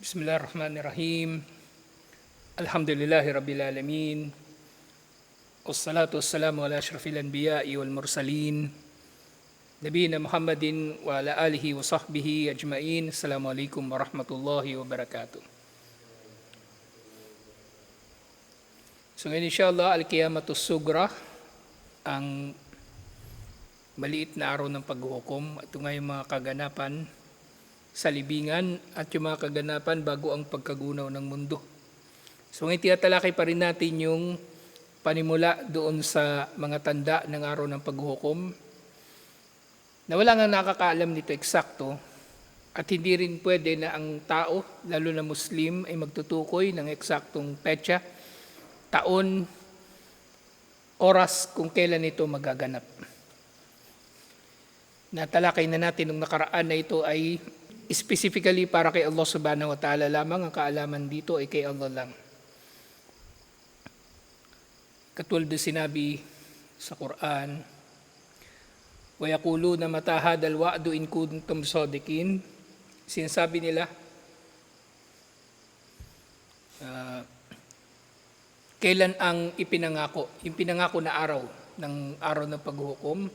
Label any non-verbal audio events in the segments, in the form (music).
Bismillahirrahmanirrahim. Alhamdulillahi Rabbil Alamin. Wassalatu wassalamu ala ashrafil anbiya'i wal mursalin. Nabina Muhammadin wa ala alihi wa sahbihi ajma'in. Assalamu alaikum wa. So ngayon inshallah, Al-Qiyamatus Sugra, ang maliit na araw ng paghukom. Ito nga yung mga kaganapan sa libingan at yung mga kaganapan bago ang pagkagunaw ng mundo. So ngayon tinatalakay pa rin natin yung panimula doon sa mga tanda ng araw ng paghuhukom na wala nga nakakaalam nito eksakto at hindi rin pwede na ang tao, lalo na Muslim, ay magtutukoy ng eksaktong petsa, taon, oras kung kailan ito magaganap. Natalakay na natin nung nakaraan na ito ay specifically para kay Allah subhanahu wa ta'ala lamang, ang kaalaman dito ay kay Allah lang. Katulad na sinabi sa Quran, وَيَقُولُونَ مَتَى هَذَا الْوَعْدُ إِن كُنتُمْ صَادِقِينَ Sinasabi nila, ah, kailan ang ipinangako, yung pinangako na araw ng araw ng paghuhukom,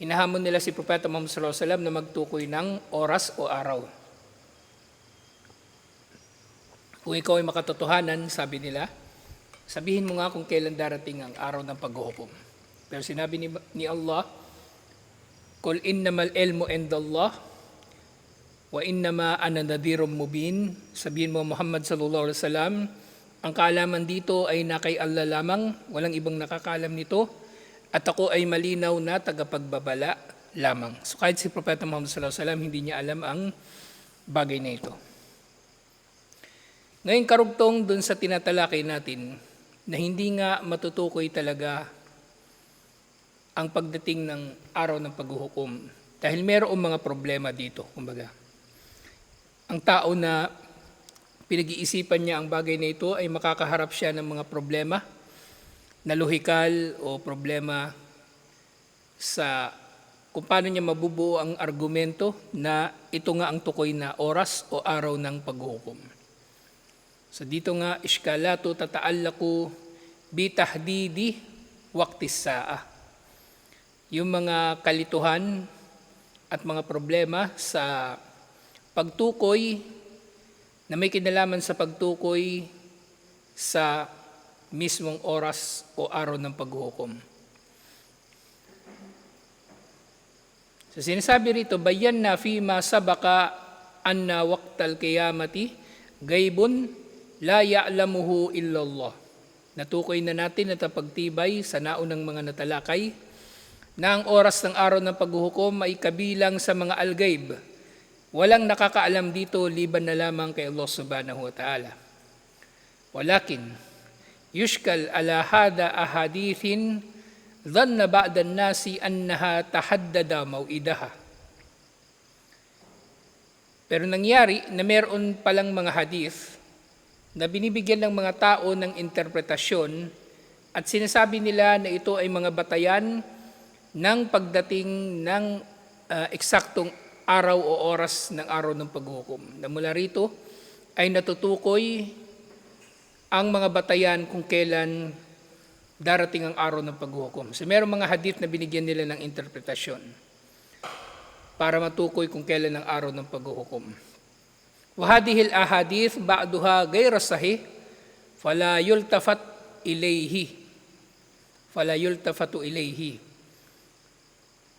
hinahamon nila si Propeta Muhammad sallallahu alaihi wasallam na magtukoy ng oras o araw. Kung ikaw ay makatotohanan, sabi nila, sabihin mo nga kung kailan darating ang araw ng paghuhukom. Pero sinabi ni, ni Allah, Kul innamal ilmu indallah wa innama ana nadhirum mubin. Sabihin mo Muhammad sallallahu alaihi wasallam, ang kaalaman dito ay na kay Allah lamang, walang ibang nakakaalam nito, at ako ay malinaw na tagapagbabala lamang. So kahit si Propeta Muhammad sallallahu alaihi wasallam hindi niya alam ang bagay na ito. Ngayon karugtong dun sa tinatalakay natin na hindi nga matutukoy talaga ang pagdating ng araw ng paghuhukom dahil mayroong mga problema dito, kumbaga. Ang tao na pinag-iisipan niya ang bagay na ito ay makakaharap siya ng mga problema na lohikal o problema sa kung paano niya mabubuo ang argumento na ito nga ang tukoy na oras o araw ng paghuhukom. So dito nga, iskalatu tataallaku bitahdidi waktis saa. Yung mga kalituhan at mga problema sa pagtukoy na may kinalaman sa pagtukoy sa mismong oras o araw ng paghuhukom. So sinasabi rito, bayan na fima sabaka anna waqtal qiyamati gaibun la ya'lamuhu illallah. Natukoy na natin at pagtibay sa naunang mga natalakay na ang oras ng araw ng paghuhukom ay kabilang sa mga algaib. Walang nakakaalam dito liban na lamang kay Allah subhanahu wa ta'ala. Walakin, yushkal ala hada ahadithin dhanna ba'da nasi annaha tahaddada mau'idaha. Pero nangyari na meron palang mga hadith na binibigyan ng mga tao ng interpretasyon at sinasabi nila na ito ay mga batayan ng pagdating ng uh, eksaktong araw o oras ng araw ng paghukom. Na mula rito ay natutukoy ang mga batayan kung kailan darating ang araw ng paghukom. So mayroong mga hadith na binigyan nila ng interpretasyon para matukoy kung kailan ang araw ng paghukom. Wahadihil ahadith ba'duha gayra sahih fala yultafat ilayhi fala yultafatu ilayhi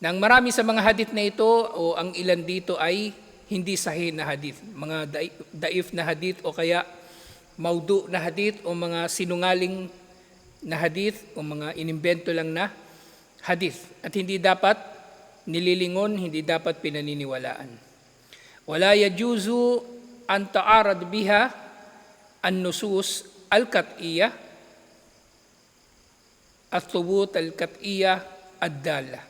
nang marami sa mga hadith na ito o ang ilan dito ay hindi sahih na hadith, mga daif na hadith o kaya maudu na hadith o mga sinungaling na hadith o mga inimbento lang na hadith at hindi dapat nililingon, hindi dapat pinaniniwalaan. Wala yajuzu an ta'arad biha an nusus al-kat'iyya at tubut al-kat'iyya ad-dala.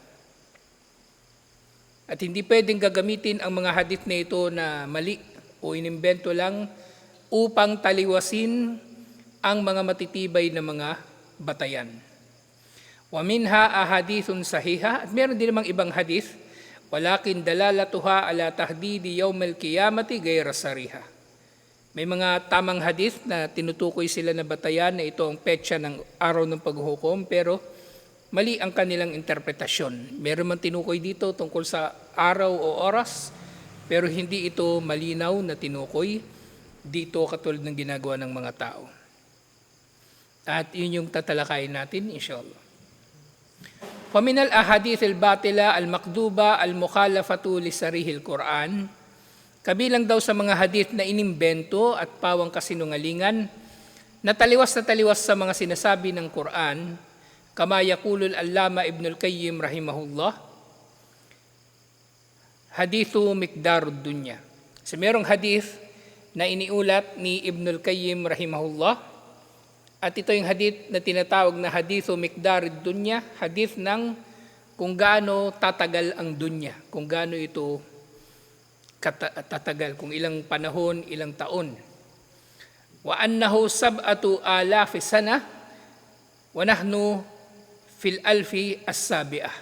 At hindi pwedeng gagamitin ang mga hadith na ito na mali o inimbento lang upang taliwasin ang mga matitibay na mga batayan. Wa minha ahadithun sahiha at meron din namang ibang hadith walakin dalalatuha ala tahdidi yawm al-qiyamati gayra sariha. May mga tamang hadith na tinutukoy sila na batayan na ito ang petsa ng araw ng paghuhukom pero mali ang kanilang interpretasyon. Meron man tinukoy dito tungkol sa araw o oras pero hindi ito malinaw na tinukoy dito katulad ng ginagawa ng mga tao. At yun yung tatalakayin natin, inshallah. فمن الأحاديث الباطلة المكذوبة المخالفة لصريح القرآن Kabilang daw sa mga hadith na inimbento at pawang kasinungalingan na taliwas na taliwas sa mga sinasabi ng Quran, kama yakulul allama Ibn al-Qayyim rahimahullah, hadithu mikdarud dunya. So merong hadith na iniulat ni Ibn al-Qayyim rahimahullah, at ito yung hadith na tinatawag na hadithu mikdarud dunya, hadith ng kung gaano tatagal ang dunya, kung gaano ito tatagal, kung ilang panahon, ilang taon. Wa annahu sab'atu alafi sana wa nahnu fil alfi as-sabi'ah.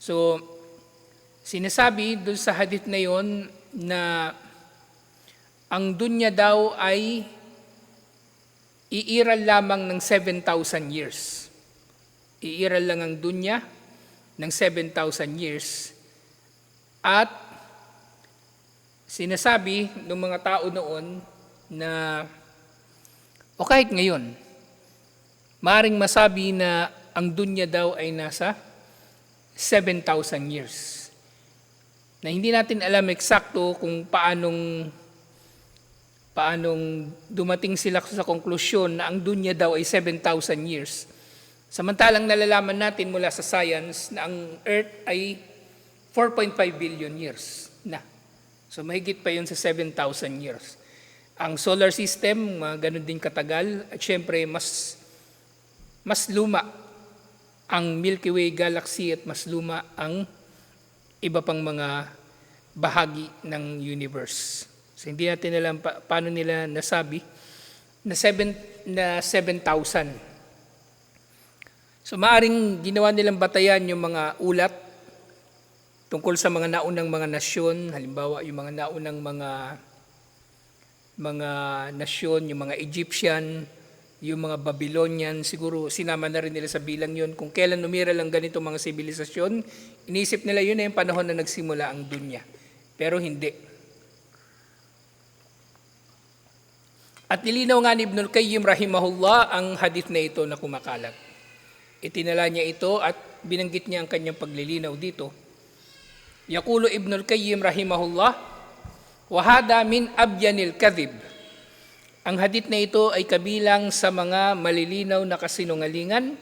So, sinasabi dun sa hadith na yon na ang dunya daw ay iiral lamang ng 7,000 years. Iiral lang ang dunya ng 7,000 years. At sinasabi ng mga tao noon na o kahit ngayon, maring masabi na ang dunya daw ay nasa 7,000 years. Na hindi natin alam eksakto kung paanong paanong dumating sila sa konklusyon na ang dunya daw ay 7,000 years. Samantalang nalalaman natin mula sa science na ang Earth ay 4.5 billion years na. So mahigit pa yun sa 7,000 years. Ang solar system, mga ganun din katagal. At syempre, mas, mas luma ang Milky Way galaxy at mas luma ang iba pang mga bahagi ng universe. So hindi natin alam pa, paano nila nasabi na 7 na 7,000 So maaring ginawa nilang batayan yung mga ulat tungkol sa mga naunang mga nasyon, halimbawa yung mga naunang mga mga nasyon, yung mga Egyptian, yung mga Babylonian, siguro sinama na rin nila sa bilang yun. Kung kailan numira lang ganito mga sibilisasyon, inisip nila yun na yung panahon na nagsimula ang dunya. Pero hindi. At nilinaw nga ni Ibnul Qayyim rahimahullah ang hadith na ito na kumakalat. Itinala niya ito at binanggit niya ang kanyang paglilinaw dito. Yakulo Ibnul Qayyim rahimahullah, Wahada min abyanil kadhib. Ang hadith na ito ay kabilang sa mga malilinaw na kasinungalingan.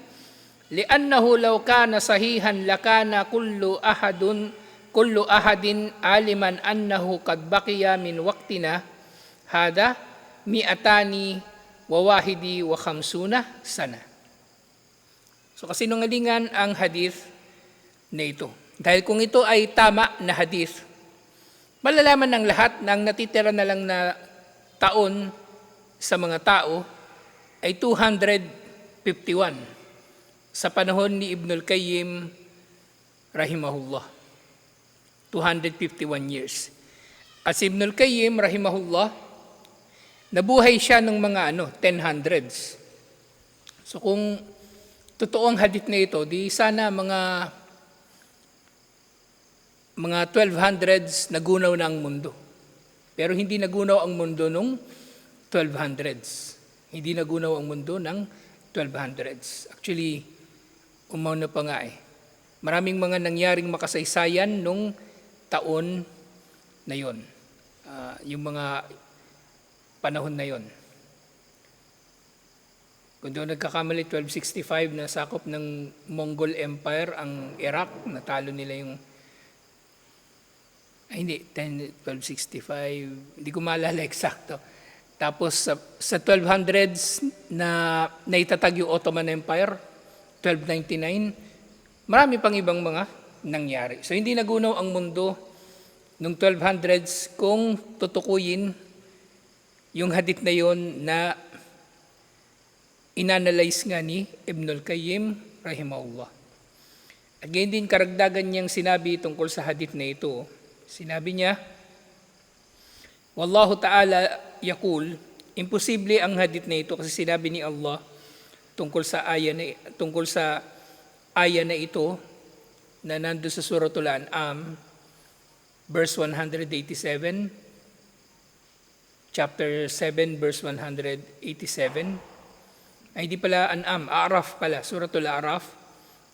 Liannahu law kana sahihan lakana kullu ahadun kullu ahadin aliman annahu qad baqiya min waqtina hada mi'atani wa wahidi wa khamsuna sana. So kasinungalingan ang hadith na ito. Dahil kung ito ay tama na hadith, malalaman ng lahat ng natitira na lang na taon sa mga tao ay 251 sa panahon ni Ibnul Qayyim rahimahullah. 251 years. At si Ibnul Qayyim rahimahullah, nabuhay siya ng mga ano, 1000s. So kung totoo ang hadith na ito, di sana mga mga 1200s nagunaw na ang mundo. Pero hindi nagunaw ang mundo nung 1200s. Hindi nagunaw ang mundo ng 1200s. Actually, umaw na pa nga eh. Maraming mga nangyaring makasaysayan nung taon na yon. Uh, yung mga panahon na yon. Kung doon nagkakamali, 1265 na sakop ng Mongol Empire ang Iraq, natalo nila yung ay hindi, 10, 1265, hindi ko maalala (laughs) eksakto. Tapos sa, sa 1200s na naitatag yung Ottoman Empire, 1299, marami pang ibang mga nangyari. So hindi nagunaw ang mundo noong 1200s kung tutukuyin yung hadith na yon na inanalyze nga ni Ibnul Qayyim rahimahullah. At ganyan din karagdagan niyang sinabi tungkol sa hadith na ito, Sinabi niya, Wallahu ta'ala yakul, imposible ang hadith na ito kasi sinabi ni Allah tungkol sa aya na, tungkol sa aya na ito na nando sa suratul An'am verse 187 chapter 7 verse 187 ay di pala An'am, A'raf pala, suratul A'raf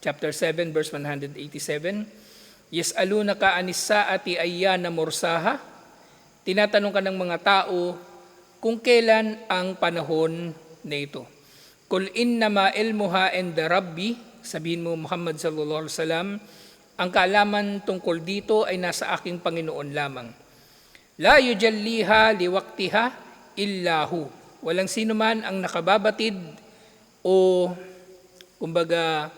chapter 7 verse 187 Yas'alunaka anis saati ayyana mursaha? Tinatanong ka ng mga tao kung kailan ang panahon na ito. Kul innama ilmuha inda rabbi, sabihin mo Muhammad sallallahu alaihi wasallam, ang kaalaman tungkol dito ay nasa aking Panginoon lamang. La yujalliha liwaktiha illahu. Walang sino man ang nakababatid o kumbaga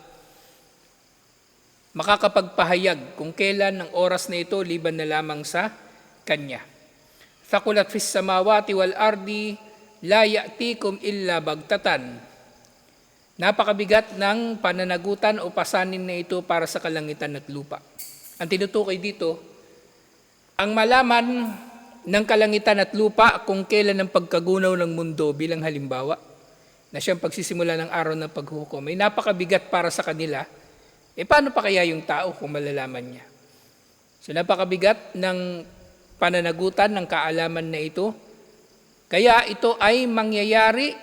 makakapagpahayag kung kailan ang oras na ito liban na lamang sa Kanya. Thakulat fis samawati wal ardi la ya'tikum illa bagtatan. Napakabigat ng pananagutan o pasanin na ito para sa kalangitan at lupa. Ang tinutukoy dito, ang malaman ng kalangitan at lupa kung kailan ang pagkagunaw ng mundo bilang halimbawa na siyang pagsisimula ng araw ng paghukom ay napakabigat para sa kanila. E paano pa kaya yung tao kung malalaman niya? So napakabigat ng pananagutan ng kaalaman na ito. Kaya ito ay mangyayari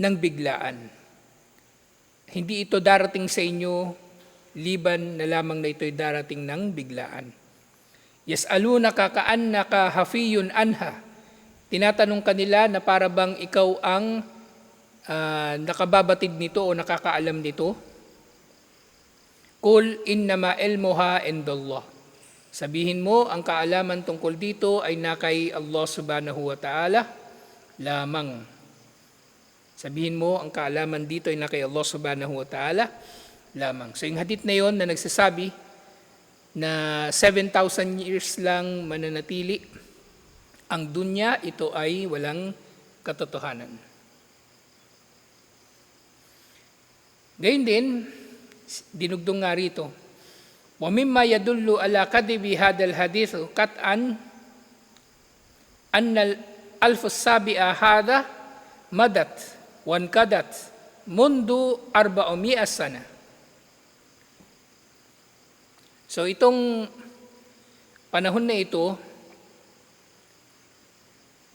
ng biglaan. Hindi ito darating sa inyo liban na lamang na ito ay darating ng biglaan. Yas'aluna kakaan na kahafiyun anha. Tinatanong kanila na para bang ikaw ang uh, nakababatid nito o nakakaalam nito. Kul innama ilmuha indallah. Sabihin mo, ang kaalaman tungkol dito ay na kay Allah subhanahu wa ta'ala lamang. Sabihin mo, ang kaalaman dito ay na kay Allah subhanahu wa ta'ala lamang. So yung hadith na yon na nagsasabi na 7,000 years lang mananatili ang dunya, ito ay walang katotohanan. Gayun din, dinugdong nga rito, ومما يدل على كذب هذا الحديث قطعا أن الألف السابعة هذا مدت وانقضت منذ 400 سنة So itong panahon na ito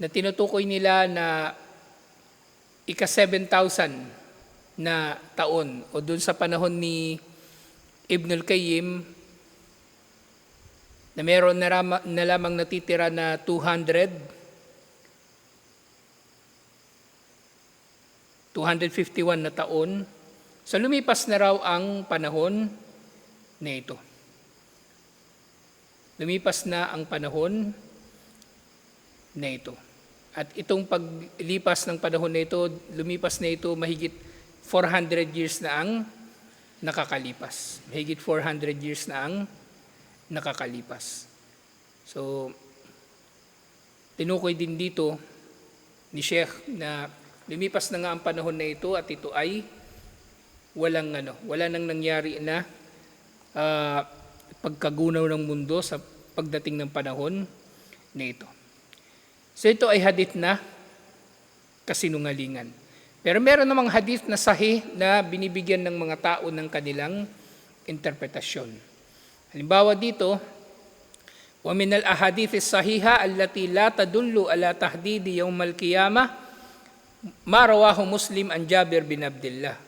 na tinutukoy nila na ika 7,000 na taon o dun sa panahon ni Ibn al-Qayyim na meron na, rama, na lamang natitira na 200 251 na taon. So lumipas na raw ang panahon na ito. Lumipas na ang panahon na ito. At itong paglipas ng panahon na ito, lumipas na ito mahigit 400 years na ang nakakalipas. Mahigit 400 years na ang nakakalipas. So, tinukoy din dito ni Sheikh na lumipas na nga ang panahon na ito at ito ay walang ano, wala nang nangyari na uh, pagkagunaw ng mundo sa pagdating ng panahon na ito. So ito ay hadith na kasinungalingan. Pero meron namang hadith na sahih na binibigyan ng mga tao ng kanilang interpretasyon. Halimbawa dito, wa min al-ahadith as-sahiha allati la tadullu ala tahdidi yawm al-qiyamah ma rawahu Muslim an Jabir bin Abdullah.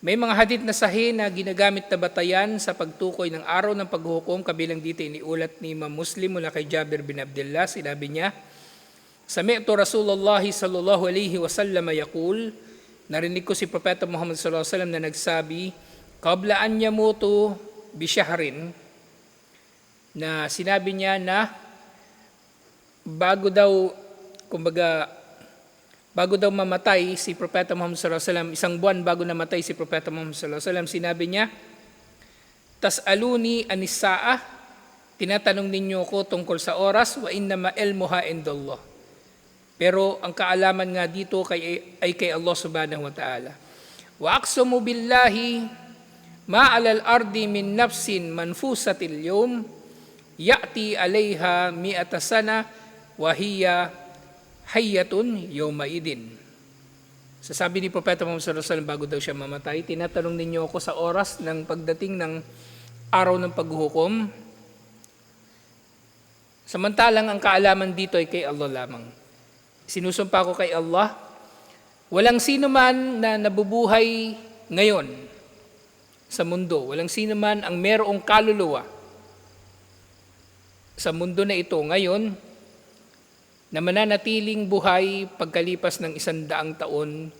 May mga hadith na sahih na ginagamit na batayan sa pagtukoy ng araw ng paghukom kabilang dito iniulat ni Imam Muslim mula kay Jabir bin Abdullah. Sinabi niya, Sami'tu Rasulullah sallallahu alaihi wasallam yaqul, narinig ko si Propeta Muhammad sallallahu alaihi wasallam na nagsabi, qabla an yamutu bi shahrin, na sinabi niya na bago daw, kumbaga, bago daw mamatay si Propeta Muhammad sallallahu alaihi wasallam, isang buwan bago namatay si Propeta Muhammad sallallahu alaihi wasallam, sinabi niya, tas aluni anisaa, tinatanong ninyo ko tungkol sa oras, wa inna ma ilmuha indallah pero ang kaalaman nga dito kay, ay kay Allah subhanahu wa ta'ala. Wa aqsamu billahi ma alal ardi min nafsin manfusatil yawm ya'ti alayha mi'ata sana wa hiya hayyatun yawma idin. Sasabi ni Propeta Muhammad sallallahu alaihi wasallam bago daw siya mamatay, tinatanong ninyo ako sa oras ng pagdating ng araw ng paghuhukom. Samantalang ang kaalaman dito ay kay Allah lamang. Sinusumpa ko kay Allah, walang sino man na nabubuhay ngayon sa mundo, walang sino man ang merong kaluluwa sa mundo na ito ngayon na mananatiling buhay pagkalipas ng isang daang taon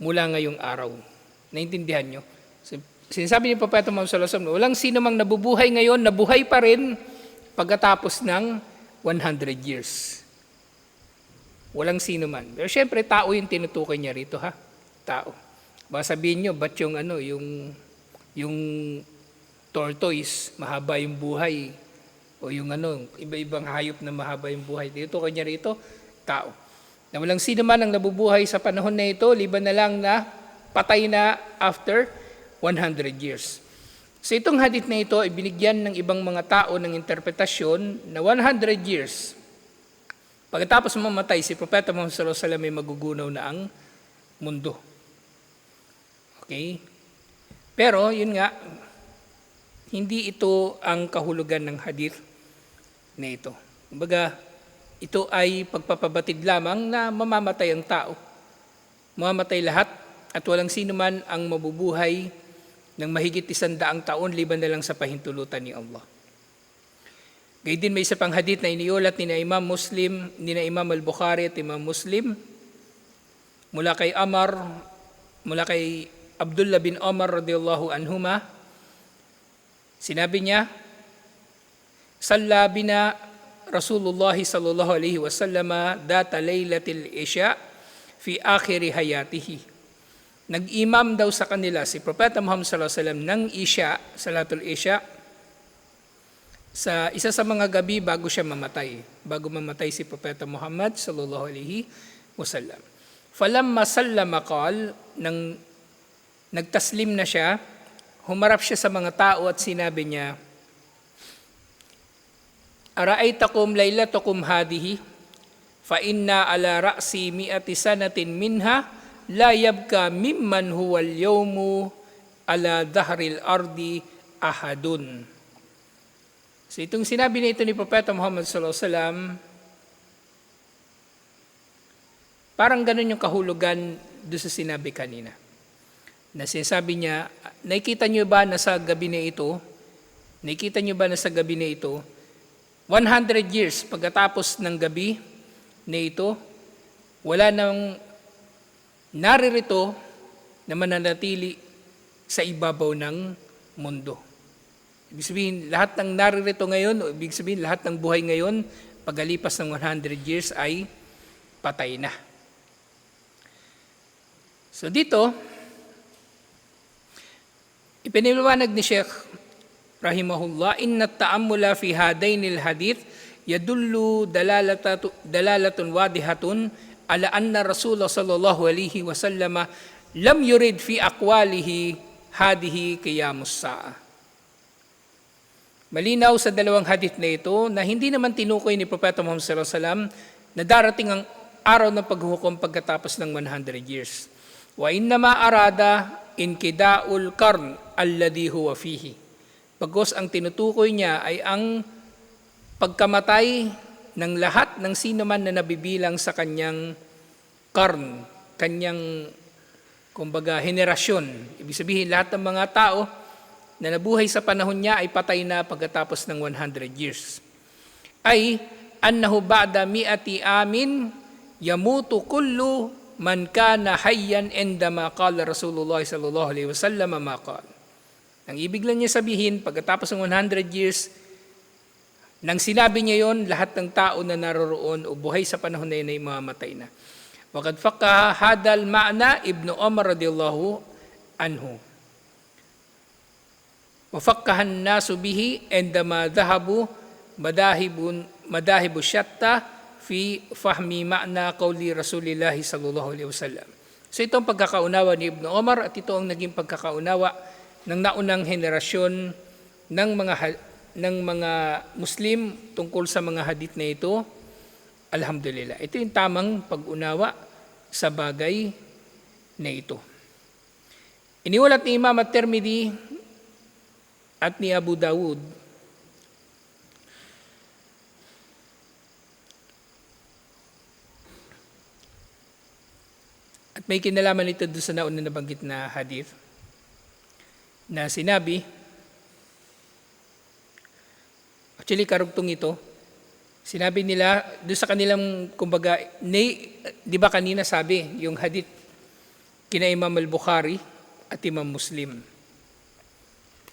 mula ngayong araw. Naintindihan nyo? Sinasabi ni Propeta Muhammad sallallahu walang sino mang nabubuhay ngayon, nabuhay pa rin pagkatapos ng 100 years. Walang sino man. Pero syempre, tao yung tinutukoy niya rito, ha? Tao. Baka sabihin nyo, ba't yung ano, yung, yung tortoise, mahaba yung buhay, o yung ano, iba-ibang hayop na mahaba yung buhay. Dito kanya rito, tao. Na walang sino man ang nabubuhay sa panahon na ito, liban na lang na patay na after 100 years. So itong hadith na ito ay binigyan ng ibang mga tao ng interpretasyon na 100 years. Pagkatapos mamatay, si Propeta Muhammad sallallahu alaihi wasallam ay magugunaw na ang mundo. Okay? Pero, yun nga, hindi ito ang kahulugan ng hadith na ito. Kumbaga, ito ay pagpapabatid lamang na mamamatay ang tao. Mamamatay lahat at walang sino man ang mabubuhay ng mahigit isang daang taon liban na lang sa pahintulutan ni Allah. Gayun din may isa pang hadith na iniulat ni Imam Muslim, ni Imam Al-Bukhari at Imam Muslim mula kay Amar, mula kay Abdullah bin Omar radiyallahu anhuma, sinabi niya, Salla bina Rasulullah sallallahu alaihi wasallam data laylatil isya fi akhiri hayatihi. Nag-imam daw sa kanila si Propeta Muhammad sallallahu alaihi wasallam ng isya, salatul isya, sa isa sa mga gabi bago siya mamatay, bago mamatay si Propeta Muhammad sallallahu alaihi wasallam. Falamma sallama qal nang nagtaslim na siya, humarap siya sa mga tao at sinabi niya, Araaytakum laylatakum hadihi, fa inna ala ra'si mi'ati sanatin minha, la yabka mimman huwal yawmu ala dahril ardi ahadun. So itong sinabi na ito ni Propeta Muhammad sallallahu alaihi wasallam, parang ganun yung kahulugan doon sa sinabi kanina. Na sinasabi niya, nakikita niyo ba na sa gabi na ito, nakikita niyo ba na sa gabi na ito, 100 years pagkatapos ng gabi na ito, wala nang naririto na mananatili sa ibabaw ng mundo. Ibig sabihin, lahat ng naririto ngayon, o ibig sabihin, lahat ng buhay ngayon, pagalipas ng 100 years ay patay na. So dito, ipiniliwanag ni Sheikh rahimahullah, inna ta'ammula fi hadainil hadith yadullu dalalatu, dalalatun wadihatun ala anna Rasulullah sallallahu alaihi wasallam lam yurid fi aqwalihi hadihi qiyamus sa'a. Malinaw sa dalawang hadith na ito na hindi naman tinukoy ni Propeta Muhammad sallallahu alaihi wasallam na darating ang araw ng paghuhukom pagkatapos ng 100 years. Wa innama arada inkidaul karn alladhi huwa fihi. Pagkos ang tinutukoy niya ay ang pagkamatay ng lahat ng sino man na nabibilang sa kanyang karn, kanyang kumbaga henerasyon. Ibig sabihin lahat ng mga tao na nabuhay sa panahon niya ay patay na pagkatapos ng 100 years. Ay annahu ba'da mi'ati amin yamutu kullu man kana hayyan endama qala Rasulullah sallallahu alaihi wasallam ma qala. Ang ibig lang niya sabihin, pagkatapos ng 100 years, nang sinabi niya yon, lahat ng tao na naroroon o buhay sa panahon na yun ay mamamatay na. Wakad fakka hadal ma'na ibnu Umar radiyallahu anhu. Wafakkahan nasu bihi endama dhahabu madahibun madahibu syatta fi fahmi ma'na qawli Rasulillah sallallahu alaihi wasallam. So ito ang pagkakaunawa ni Ibn Omar at ito ang naging pagkakaunawa ng naunang henerasyon ng mga ng mga Muslim tungkol sa mga hadith na ito. Alhamdulillah. Ito yung tamang pag-unawa sa bagay na ito. Iniwalat ni Imam at-Tirmidhi at ni Abu Dawud At may kinalaman ito doon sa nauna nabanggit na hadith na sinabi, actually karugtong ito, sinabi nila doon sa kanilang, kumbaga, ni, di ba kanina sabi, yung hadith kina Imam al-Bukhari at Imam Muslim.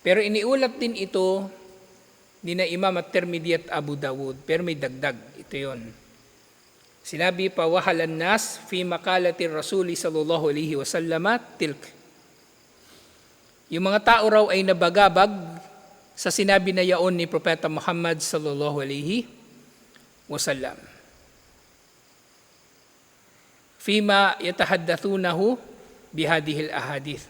Pero iniulat din ito ni na Imam at Tirmidhi at Abu Dawud, pero may dagdag, ito yon. Sinabi pa, wahalan nas fi makalati rasuli sallallahu alaihi wasallam tilk. Yung mga tao raw ay nabagabag sa sinabi na yaon ni Propeta Muhammad sallallahu alaihi wasallam. Fima yatahaddathunahu bihadihil ahadith.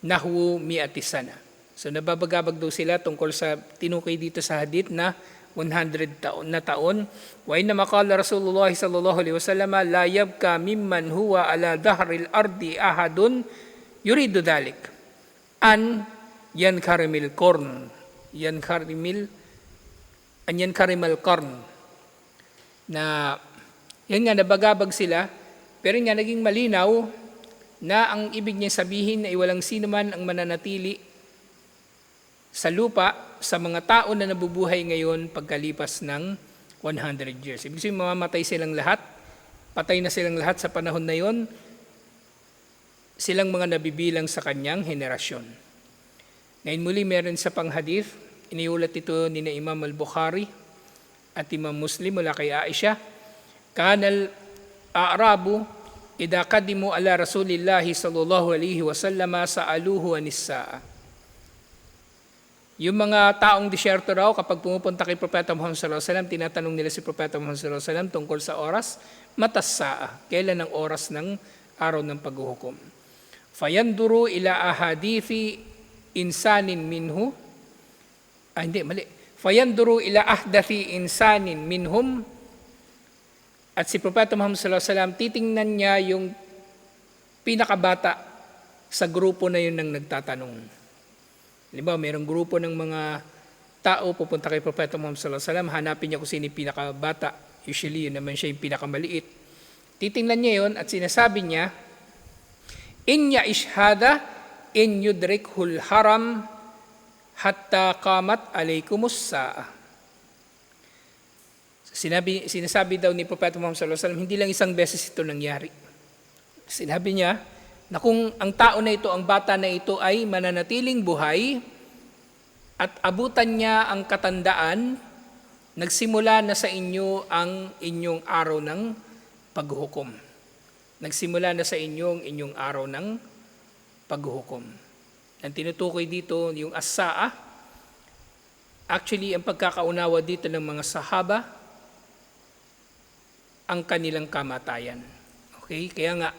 Nahwu mi'ati sana. So nababagabag daw sila tungkol sa tinukay dito sa hadith na 100 taon na taon. Wa inna maqala Rasulullah sallallahu alaihi wasallam la yabka mimman huwa ala dhahril ardi ahadun yuridu dhalik. An yan karimil korn. Yan karimil an yan karimal korn. Na yan nga nabagabag sila pero nga naging malinaw na ang ibig niya sabihin ay walang sino man ang mananatili sa lupa sa mga tao na nabubuhay ngayon pagkalipas ng 100 years. Ibig sabihin, mamamatay silang lahat. Patay na silang lahat sa panahon na yon. Silang mga nabibilang sa kanyang henerasyon. Ngayon muli meron sa panghadith, iniulat ito ni na Imam al-Bukhari at Imam Muslim mula kay Aisha. Kanal Aarabu idha kadimu ala Rasulillahi sallallahu alaihi wasallama sa aluhu anissa'a. Yung mga taong disyerto raw, kapag pumupunta kay Propeta Muhammad sallallahu alaihi wasallam, tinatanong nila si Propeta Muhammad sallallahu alaihi wasallam tungkol sa oras, matas saa, kailan ang oras ng araw ng paghuhukom. Fayanduru ila ahadithi insanin minhu, ah hindi, mali. Fayanduru ila ahdathi insanin minhum, at si Propeta Muhammad sallallahu alaihi wasallam, titingnan niya yung pinakabata sa grupo na yun ng nagtatanong. Halimbawa, mayroong grupo ng mga tao pupunta kay Propeta Muhammad sallallahu alaihi wasallam, hanapin niya kung sino yung pinakabata. Usually, yun naman siya yung pinakamaliit. Titingnan niya yon at sinasabi niya, Inya ishhada in yudrikhul haram hatta qamat alaykumus sa'a. Sinabi, sinasabi daw ni Propeta Muhammad sallallahu alaihi wasallam, hindi lang isang beses ito nangyari. Sinabi niya, na kung ang tao na ito, ang bata na ito ay mananatiling buhay at abutan niya ang katandaan, nagsimula na sa inyo ang inyong araw ng paghuhukom. Nagsimula na sa inyo ang inyong araw ng paghuhukom. Ang tinutukoy dito, yung asaa, actually ang pagkakaunawa dito ng mga sahaba, ang kanilang kamatayan. Okay? Kaya nga,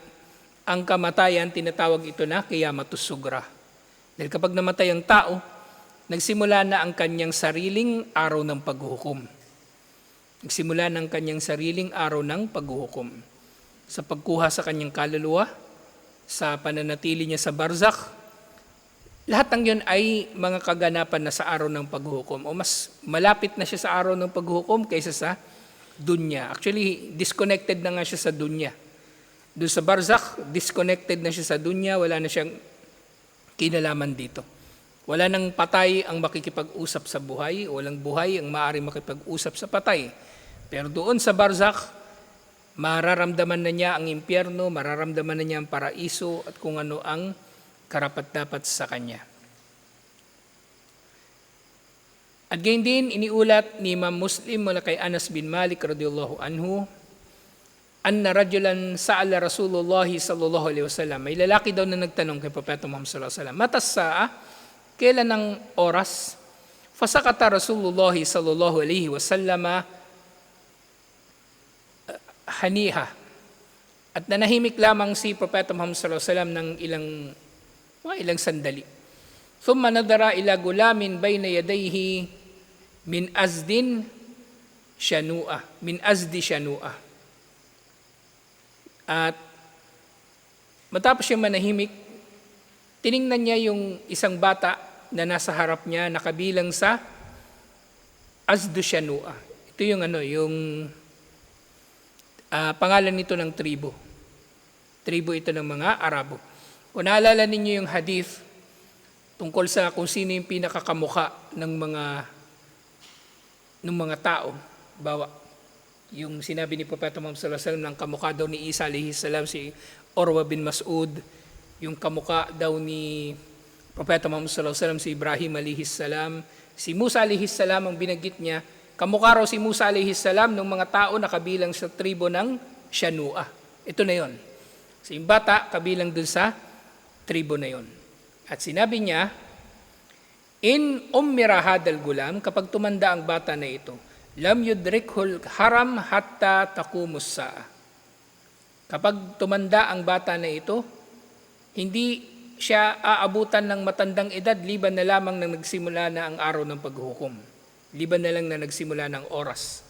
ang kamatayan, tinatawag ito na kiyamatus sugra. Dahil kapag namatay ang tao, nagsimula na ang kanyang sariling araw ng paghuhukom. Nagsimula na ang kanyang sariling araw ng paghuhukom. Sa pagkuha sa kanyang kaluluwa, sa pananatili niya sa barzak, lahat ng yun ay mga kaganapan na sa araw ng paghuhukom o mas malapit na siya sa araw ng paghuhukom kaysa sa dunya. Actually, disconnected na nga siya sa dunya. Doon sa barzakh, disconnected na siya sa dunya, wala na siyang kinalaman dito. Wala nang patay ang makikipag-usap sa buhay, walang buhay ang maaari makipag-usap sa patay. Pero doon sa barzakh, mararamdaman na niya ang impyerno, mararamdaman na niya ang paraiso at kung ano ang karapat-dapat sa kanya. At gayon din, iniulat ni Imam Muslim mula kay Anas bin Malik radiyallahu anhu, anna rajulan sa'ala Rasulullah sallallahu alaihi wasallam. May lalaki daw na nagtanong kay Propeta Muhammad sallallahu alaihi wasallam, matas saa, kailan ang oras? Fasakata Rasulullah sallallahu alaihi wasallam haniha At nanahimik lamang si Propeta Muhammad sallallahu alaihi wasallam ng ilang mga ilang sandali. Thumma nadara ila gulamin bayna yadayhi min azdin shanua, min azdi shanua. At matapos siya manahimik, tiningnan niya yung isang bata na nasa harap niya nakabilang sa azdu shanua. Ito yung ano, yung Ah, pangalan nito ng tribo. Tribo ito ng mga Arabo. Kung naalala ninyo yung hadith tungkol sa kung sino yung pinakakamuka ng mga ng mga tao, bawa yung sinabi ni Propeta Muhammad sallallahu alaihi wasallam ng kamukha daw ni Isa alaihi salam si Orwa bin Mas'ud, yung kamukha daw ni Propeta Muhammad sallallahu alaihi wasallam si Ibrahim alaihi salam, si Musa alaihi salam ang binanggit niya Kamukha raw si Musa alayhi salam ng mga tao na kabilang sa tribo ng Shanua. Ito na yon. Si bata kabilang dun sa tribo na yon. At sinabi niya, In ummira hadal gulam, kapag tumanda ang bata na ito, lam yudrikhul haram hatta takumus saa. Kapag tumanda ang bata na ito, hindi siya aabutan ng matandang edad liban na lamang nang nagsimula na ang araw ng paghuhukom liban na lang na nagsimula ng oras.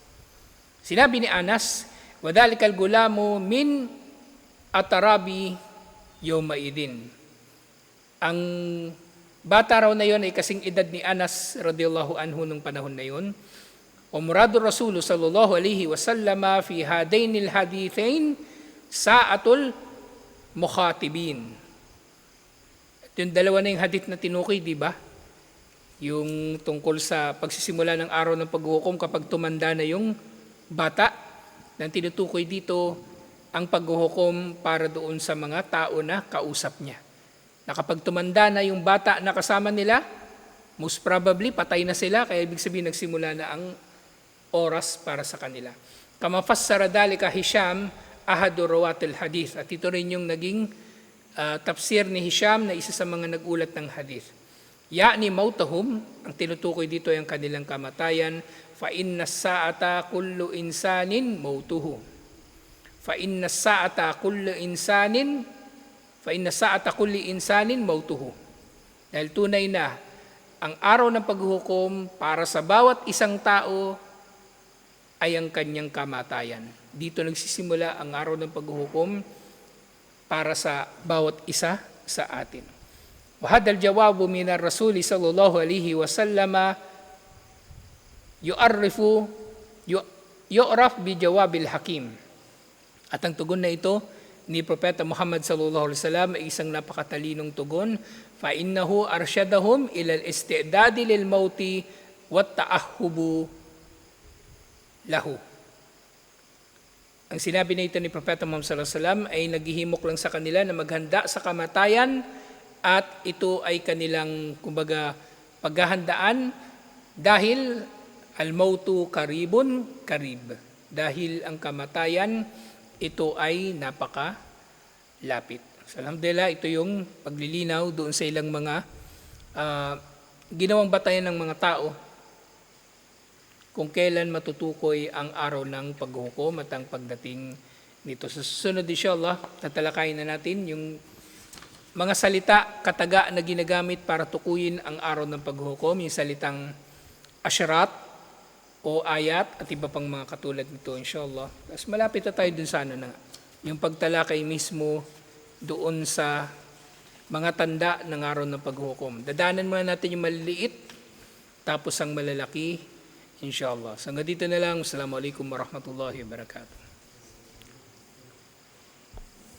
Sinabi ni Anas, Wadalikal gulamu min atarabi yomaidin. Ang bata raw na yon ay kasing edad ni Anas radiyallahu anhu nung panahon na yon. Umradu Rasul sallallahu alaihi wasallama fi hadainil hadithain saatul mukhatibin. Ito yung dalawa na yung hadith na tinukoy, di ba? yung tungkol sa pagsisimula ng araw ng paghuhukom kapag tumanda na yung bata. Nang tinutukoy dito ang paghuhukom para doon sa mga tao na kausap niya. Na kapag tumanda na yung bata na kasama nila, most probably patay na sila, kaya ibig sabihin nagsimula na ang oras para sa kanila. Kamafassara dalika Hisham ahadu rawatil hadith. At ito rin yung naging uh, tafsir ni Hisham na isa sa mga nagulat ng hadith. Ya'ni mautahum, ang tinutukoy dito ay ang kanilang kamatayan, fa inna sa'ata kullu insanin mautuhu. Fa inna sa'ata kullu insanin fa inna sa'ata kulli insanin mautuhu. Dahil tunay na ang araw ng paghuhukom para sa bawat isang tao ay ang kanyang kamatayan. Dito nagsisimula ang araw ng paghuhukom para sa bawat isa sa atin. Wahad al-jawabu minar rasuli sallallahu alaihi wasallama yu'arrifu yu'raf bi jawabil hakim. At ang tugon na ito ni Propeta Muhammad sallallahu alaihi wasallam ay isang napakatalinong tugon fa innahu arsyadahum ila al-istidadi lil mauti wat ta'ahhubu lahu ang sinabi na ito ni Propeta Muhammad sallallahu alaihi wasallam ay naghihimok lang sa kanila na maghanda sa kamatayan at ito ay kanilang kumbaga paghahandaan dahil al-mautu karibun karib dahil ang kamatayan ito ay napaka lapit. So, alhamdulillah, ito yung paglilinaw doon sa ilang mga uh, ginawang batayan ng mga tao kung kailan matutukoy ang araw ng paghukom at ang pagdating nito. Sa susunod, inshallah, tatalakayin na natin yung mga salita kataga na ginagamit para tukuyin ang araw ng paghukom, yung salitang asyarat o ayat at iba pang mga katulad nito inshallah. Tapos malapit na tayo dun sa ano na, yung pagtalakay mismo doon sa mga tanda ng araw ng paghukom. Dadanan muna natin yung maliliit, tapos ang malalaki, inshallah. So dito na lang. Assalamualaikum warahmatullahi wabarakatuh.